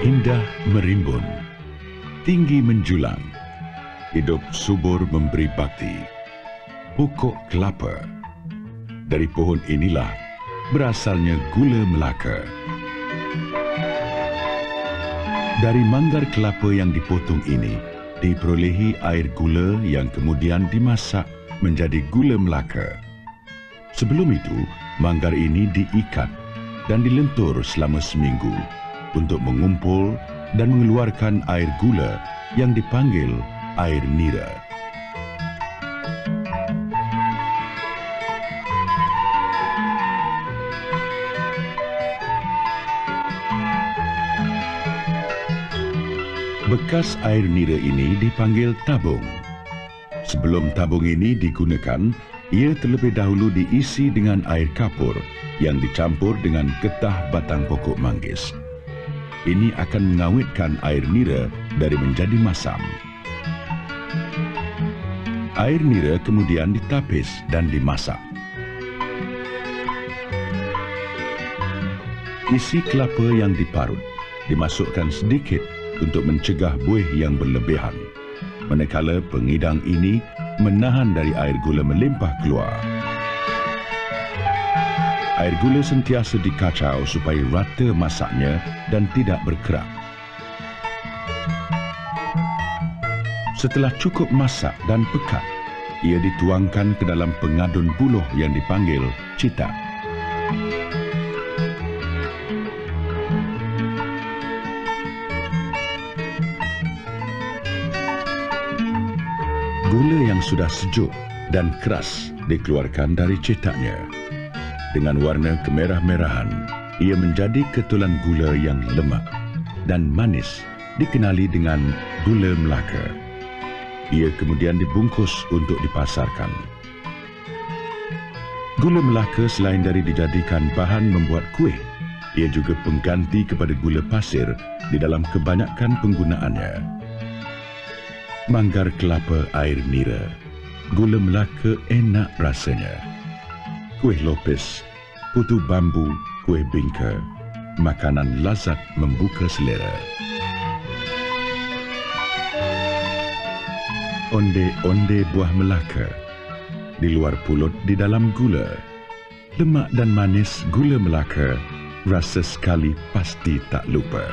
Indah merimbun, tinggi menjulang, hidup subur memberi bakti. Pokok kelapa. Dari pohon inilah berasalnya gula Melaka. Dari manggar kelapa yang dipotong ini, diperolehi air gula yang kemudian dimasak menjadi gula Melaka. Sebelum itu, manggar ini diikat dan dilentur selama seminggu untuk mengumpul dan mengeluarkan air gula yang dipanggil air nira. Bekas air nira ini dipanggil tabung. Sebelum tabung ini digunakan, ia terlebih dahulu diisi dengan air kapur yang dicampur dengan getah batang pokok manggis. Ini akan mengawetkan air nira dari menjadi masam. Air nira kemudian ditapis dan dimasak. Isi kelapa yang diparut dimasukkan sedikit untuk mencegah buih yang berlebihan. Manakala pengidang ini menahan dari air gula melimpah keluar. Air gula sentiasa dikacau supaya rata masaknya dan tidak berkerak. Setelah cukup masak dan pekat, ia dituangkan ke dalam pengadun buluh yang dipanggil citak. Gula yang sudah sejuk dan keras dikeluarkan dari cetaknya. Dengan warna kemerah-merahan, ia menjadi ketulan gula yang lemak dan manis dikenali dengan gula Melaka. Ia kemudian dibungkus untuk dipasarkan. Gula Melaka selain dari dijadikan bahan membuat kuih, ia juga pengganti kepada gula pasir di dalam kebanyakan penggunaannya manggar kelapa air nira. Gula Melaka enak rasanya. Kuih lopis, putu bambu, kuih bingka, makanan lazat membuka selera. Onde-onde buah Melaka. Di luar pulut di dalam gula. Lemak dan manis gula Melaka rasa sekali pasti tak lupa.